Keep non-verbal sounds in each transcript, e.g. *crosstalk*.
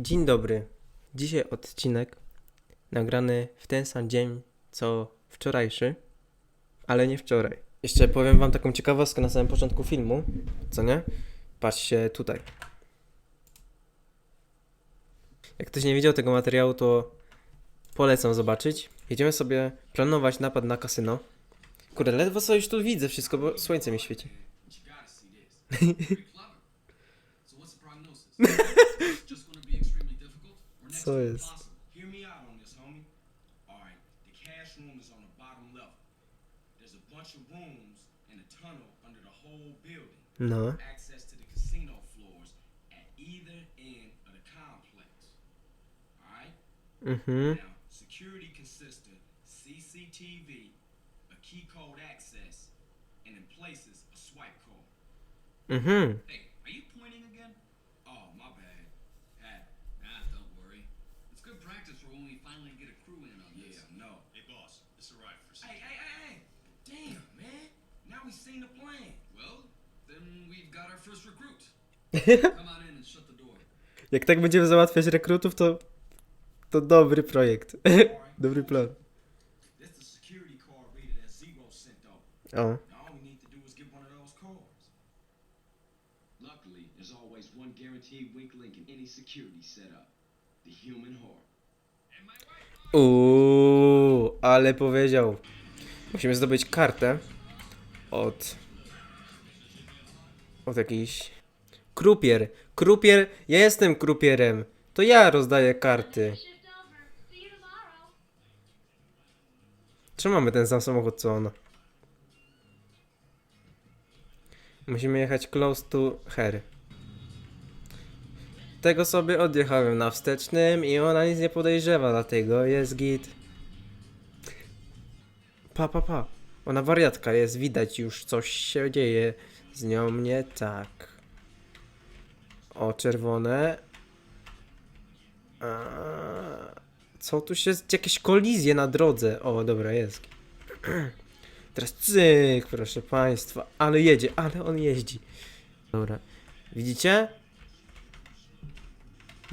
Dzień dobry. Dzisiaj odcinek nagrany w ten sam dzień co wczorajszy, ale nie wczoraj. Jeszcze powiem wam taką ciekawostkę na samym początku filmu, co nie? Patrzcie tutaj. Jak ktoś nie widział tego materiału, to polecam zobaczyć. Jedziemy sobie planować napad na kasyno. Kurde, ledwo co już tu widzę wszystko, bo słońce mi świeci. *laughs* *laughs* or next Co to jest? impossible? Hear me out on this, homie. Alright, the cash room is on the bottom level. There's a bunch of rooms and a tunnel under the whole building. No. Access to the casino floors at either end of the complex. Alright? Mhm. Now, security consists of CCTV, a key code access, and in places a swipe code. Mhm. Hey, when we finally get a crew in on this. Yeah, no. Hey, boss, this arrived for Hey, hey, hey, hey! Damn, man. Now we've seen the plan. Well, then we've got our first recruit. *laughs* Come on in and shut the door. Jak tak będziemy załatwiać rekrutów, to to dobry projekt. *laughs* dobry plan. O. Now all we need to do is get one of those cards. Luckily, there's always one guaranteed weak link in any security setup the human heart. Uuu, ale powiedział. Musimy zdobyć kartę od. od jakiejś. Krupier. Krupier. Ja jestem krupierem. To ja rozdaję karty. Czy mamy ten sam samochód co ona? Musimy jechać close to her. Tego sobie odjechałem na wstecznym i ona nic nie podejrzewa, dlatego jest git. Pa, pa, pa. Ona wariatka jest, widać już coś się dzieje z nią nie tak. O, czerwone. A, co tu się... Jakieś kolizje na drodze. O, dobra, jest. *clears throat* Teraz cyk, proszę państwa. Ale jedzie, ale on jeździ. Dobra. Widzicie?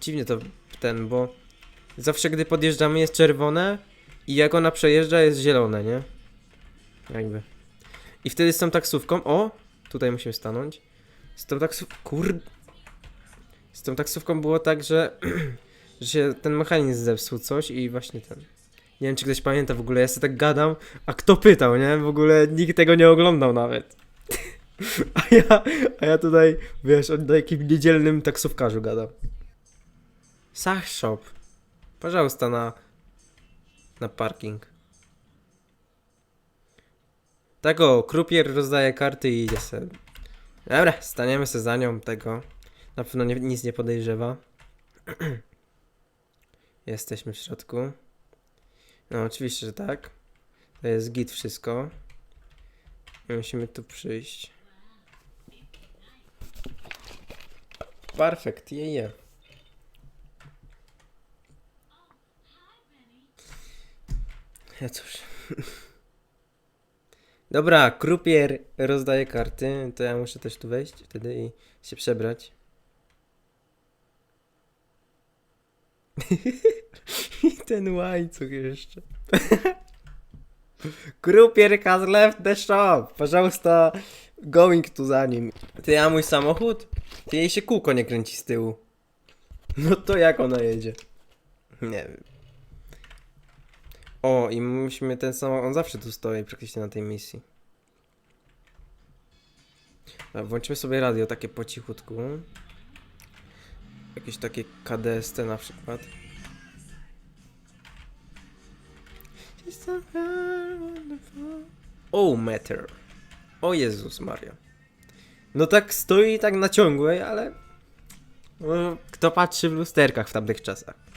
Dziwnie to ten, bo zawsze gdy podjeżdżamy jest czerwone i jak ona przejeżdża jest zielone, nie? Jakby. I wtedy z tą taksówką, o! Tutaj musimy stanąć. Z tą taksówką, kur... Z tą taksówką było tak, że *clears throat* że się ten mechanizm zepsuł coś i właśnie ten. Nie wiem, czy ktoś pamięta w ogóle, ja sobie tak gadam, a kto pytał, nie? W ogóle nikt tego nie oglądał nawet. *laughs* A ja, a ja tutaj, wiesz, o jakim niedzielnym taksówkarzu gadam. Sach shop. Pожалуйста, na, na parking. Tak o, krupier rozdaje karty i idzie sobie. Dobra, staniemy sobie za nią tego. Na pewno nie, nic nie podejrzewa. *clears throat* Jesteśmy w środku. No, oczywiście, że tak. To jest git wszystko. I musimy tu przyjść. Perfekt, je, je. Ja cóż. *laughs* Dobra, krupier rozdaje karty, to ja muszę też tu wejść wtedy i się przebrać. *laughs* I ten łańcuch jeszcze. *laughs* Krupier has left the shop. Пожалуйста, going tu za nim. Ty, a mój samochód? Ty jej się kółko nie kręci z tyłu. No to jak ona jedzie? Nie wiem. O, i musimy ten samochód, on zawsze tu stoi praktycznie na tej misji. Włączymy sobie radio takie po cichutku. Jakieś takie KDST na przykład. Oh, matter. O Jezus Maria. No tak stoi tak na ciągłej, ale... No, kto patrzy w lusterkach w tamtych czasach?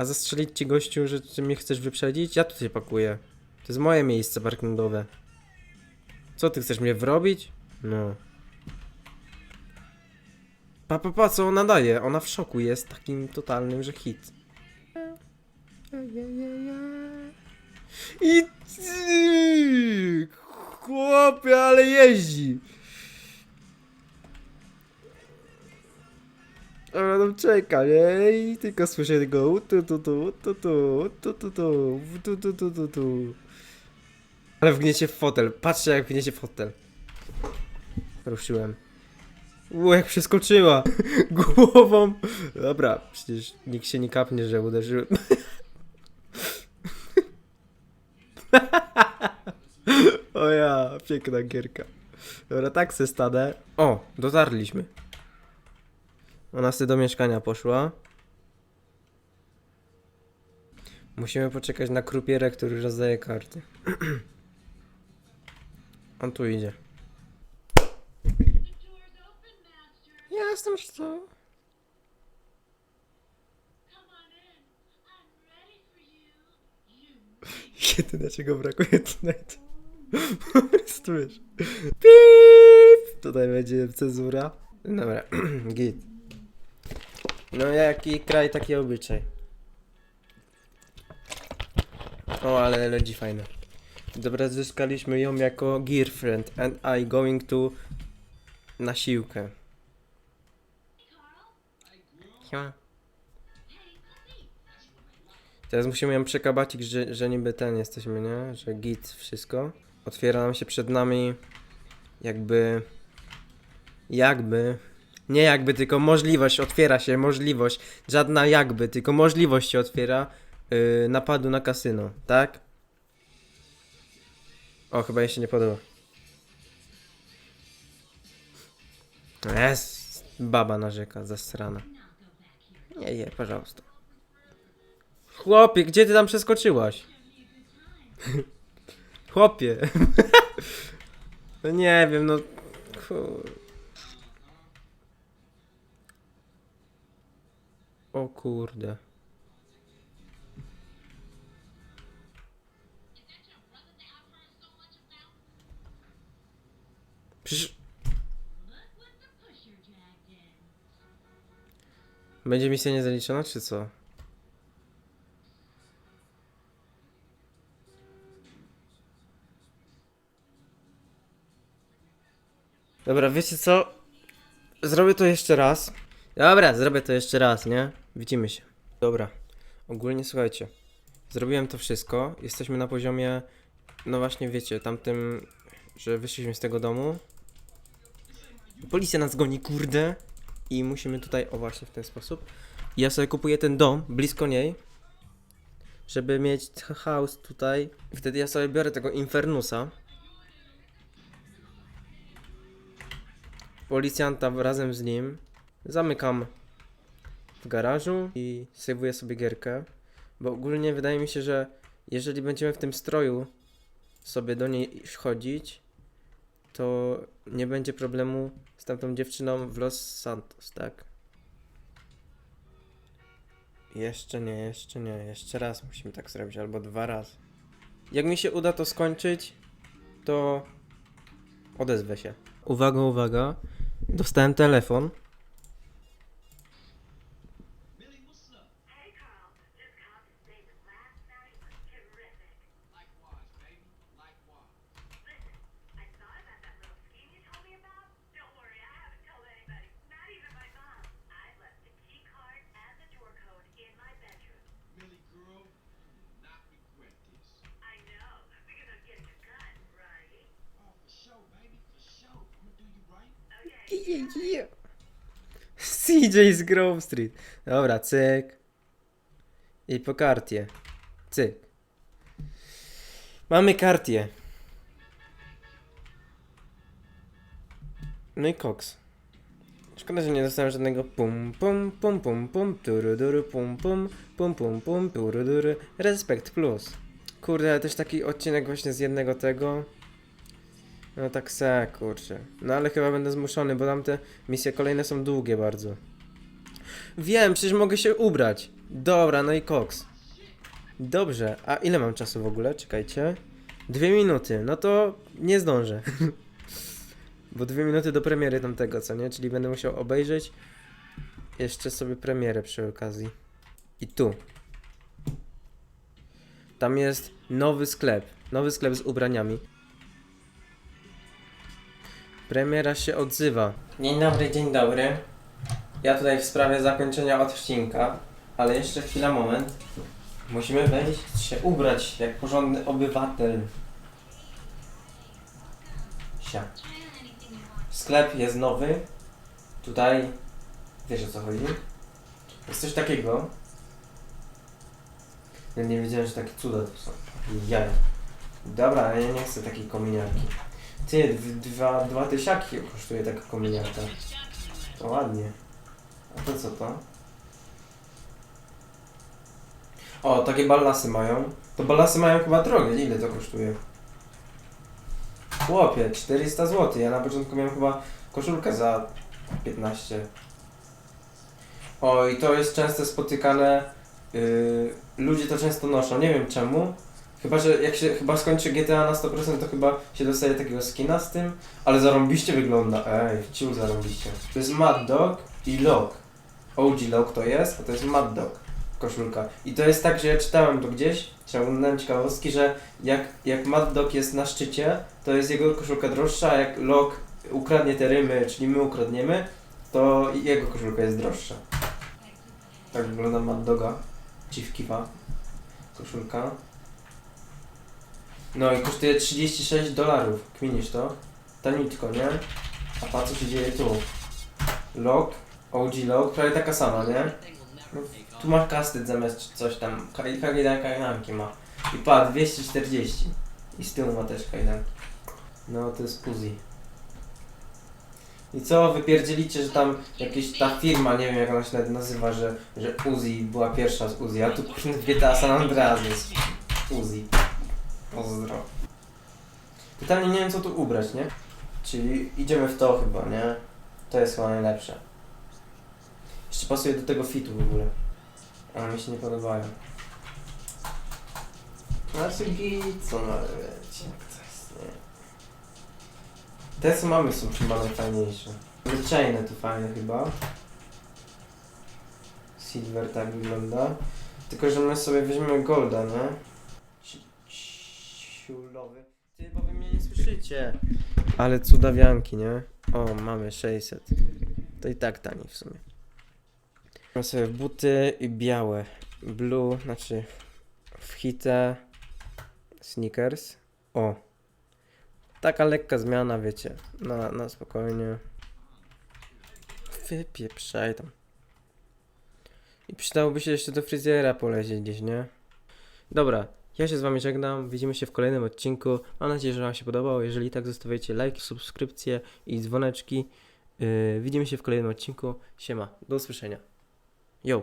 A zastrzelić ci gościu, że ty mnie chcesz wyprzedzić? Ja tu się pakuję. To jest moje miejsce parkingowe. Co ty chcesz mnie wrobić? No. Pa, pa, pa, co ona daje? Ona w szoku jest takim totalnym, że hit. I ty, chłopie, ale jeździ. Ona tam czeka, nie? I tylko słyszę u tu tu tu tu tu tu tu tu tu tu tu tu tu. Ale wgniecie w fotel. Patrzcie jak wgniecie w fotel. Ruszyłem. U, jak przeskoczyła. *laughs* Głową. Dobra, przecież nikt się nie kapnie, że uderzyłem. *laughs* o ja, piękna gierka. Dobra, tak se stanę. O, dotarliśmy. Ona sobie do mieszkania poszła. Musimy poczekać na krupierę, który rozdaje karty. *clears throat* On tu idzie. Ja jestem co? *laughs* Jedyne czego brakuje tonight. *laughs* Po prostu wiesz. Tutaj będzie cezura. Dobra, *clears throat* git. No jaki kraj, taki obyczaj. O, ale lodzi fajne. Dobra, zyskaliśmy ją jako girlfriend and I going to na siłkę. Siema. Teraz musimy ją przekabacić, że, że niby ten jesteśmy, nie? Że git, wszystko. Otwiera nam się przed nami jakby... Jakby... Nie jakby, tylko możliwość, otwiera się możliwość. Żadna jakby, tylko możliwość się otwiera yy, napadu na kasyno, tak? O, chyba jej się nie podoba. Jest, baba narzeka, zasrana. Nie, nie, pожалуйста. Chłopie, gdzie ty tam przeskoczyłaś? *laughs* Chłopie. *laughs* no nie wiem, no. Kur... O kurde. Przecież... Będzie misja niezaliczona, czy co? Dobra, wiecie co? Zrobię to jeszcze raz. Dobra, zrobię to jeszcze raz, nie? Widzimy się. Dobra. Ogólnie słuchajcie. Zrobiłem to wszystko. Jesteśmy na poziomie. No właśnie, wiecie, tamtym, że wyszliśmy z tego domu. Policja nas goni, kurde. I musimy tutaj, o właśnie w ten sposób. Ja sobie kupuję ten dom blisko niej. Żeby mieć house tutaj. Wtedy ja sobie biorę tego Infernusa. policjanta razem z nim. Zamykam w garażu i sejwuję sobie gierkę. Bo ogólnie wydaje mi się, że jeżeli będziemy w tym stroju sobie do niej chodzić, to nie będzie problemu z tamtą dziewczyną w Los Santos, tak? Jeszcze nie, jeszcze nie, jeszcze raz musimy tak zrobić, albo dwa razy. Jak mi się uda to skończyć, to odezwę się. Uwaga, uwaga. Dostałem telefon. Okay. CJ z Grove Street. Dobra, cyk. I po kartie. Cyk. Mamy kartię. No i koks. Szkoda, że nie dostałem żadnego pum pum pum pum pum turuduru pum pum pum pum pum turuduru Respekt plus. Kurde, ale też taki odcinek właśnie z jednego tego. No tak se, kurczę. No ale chyba będę zmuszony, bo tamte misje kolejne są długie bardzo. Wiem, przecież mogę się ubrać. Dobra, no i koks. Dobrze, a ile mam czasu w ogóle? Czekajcie. Dwie minuty, no to nie zdążę. *laughs* Bo dwie minuty do premiery tamtego, co nie? Czyli będę musiał obejrzeć jeszcze sobie premierę przy okazji. I tu. Tam jest nowy sklep. Nowy sklep z ubraniami. Premiera się odzywa. Dzień dobry, dzień dobry. ja tutaj w sprawie zakończenia odcinka, ale jeszcze chwila, moment. Musimy wejść, się ubrać jak porządny obywatel. Sia. Sklep jest nowy. Tutaj wiesz o co chodzi. Jest coś takiego. Ja nie wiedziałem, że takie cuda to są. Jaja. Dobra, ale ja nie chcę takiej kominiarki. Ty, d- dwa, dwa tysiaki kosztuje taka kominiarka. To ładnie. A to co to? O, takie ballasy mają. To ballasy mają chyba drogie. Ile to kosztuje? Chłopie, 400 zł. Ja na początku miałem chyba koszulkę za 15. O, i to jest często spotykane. Yy, ludzie to często noszą. Nie wiem czemu. Chyba, że jak się chyba skończy GTA na 100%, to chyba się dostaje takiego skina z tym. Ale zarąbiście wygląda. Ej, wciul zarąbiście. To jest Mad Dog i Log. OG Log to jest, a to jest Mad Dog koszulka. I to jest tak, że ja czytałem to gdzieś, ciągnąłem ciekawostki, że jak, jak Mad Dog jest na szczycie, to jest jego koszulka droższa, a jak Log ukradnie te rymy, czyli my ukradniemy, to jego koszulka jest droższa. Tak wygląda Mad Doga. Kifa. Koszulka. No i kosztuje 36 dolarów. Kminisz to? Taniutko, nie? A pa co się dzieje tu? Log, OG log, prawie taka sama, nie? No, tu masz kastyd zamiast coś tam. Kajdan kajdanki ma. I pa, 240. I z tyłu ma też kajdanki. No to jest Uzi. I co, wypierdzielicie, że tam jakieś ta firma, nie wiem jak ona się nawet nazywa, że, że Uzi była pierwsza z Uzi, a tu *laughs* kurde GTA San Andreas jest Uzi. Pozdro. Pytanie, nie wiem co tu ubrać, nie? Czyli idziemy w to chyba, nie? To jest chyba najlepsze. Jeszcze pasuje do tego fitu w ogóle. Ale mi się nie podobają. Znaczy git, co ma wiecie, jak to jest, nie? Te co mamy są chyba najfajniejsze. Chainy tu fajne chyba. Silver tak wygląda. Tylko, że my sobie weźmiemy golda, nie? Si- Siulowy. Ty, bo wy mnie nie słyszycie. Ale cudawianki, nie? O, mamy 600. To i tak taniej w sumie. Mam sobie buty i białe. Blue, znaczy w hitę sneakers. O. Taka lekka zmiana, wiecie. Na, na spokojnie. Wypieprzaj tam. I przydałoby się jeszcze do fryzjera polecieć gdzieś, nie? Dobra, ja się z wami żegnam. Widzimy się w kolejnym odcinku. Mam nadzieję, że wam się podobało. Jeżeli tak, zostawiajcie lajki, subskrypcje i dzwoneczki. Yy, widzimy się w kolejnym odcinku. Siema, do usłyszenia. Yo!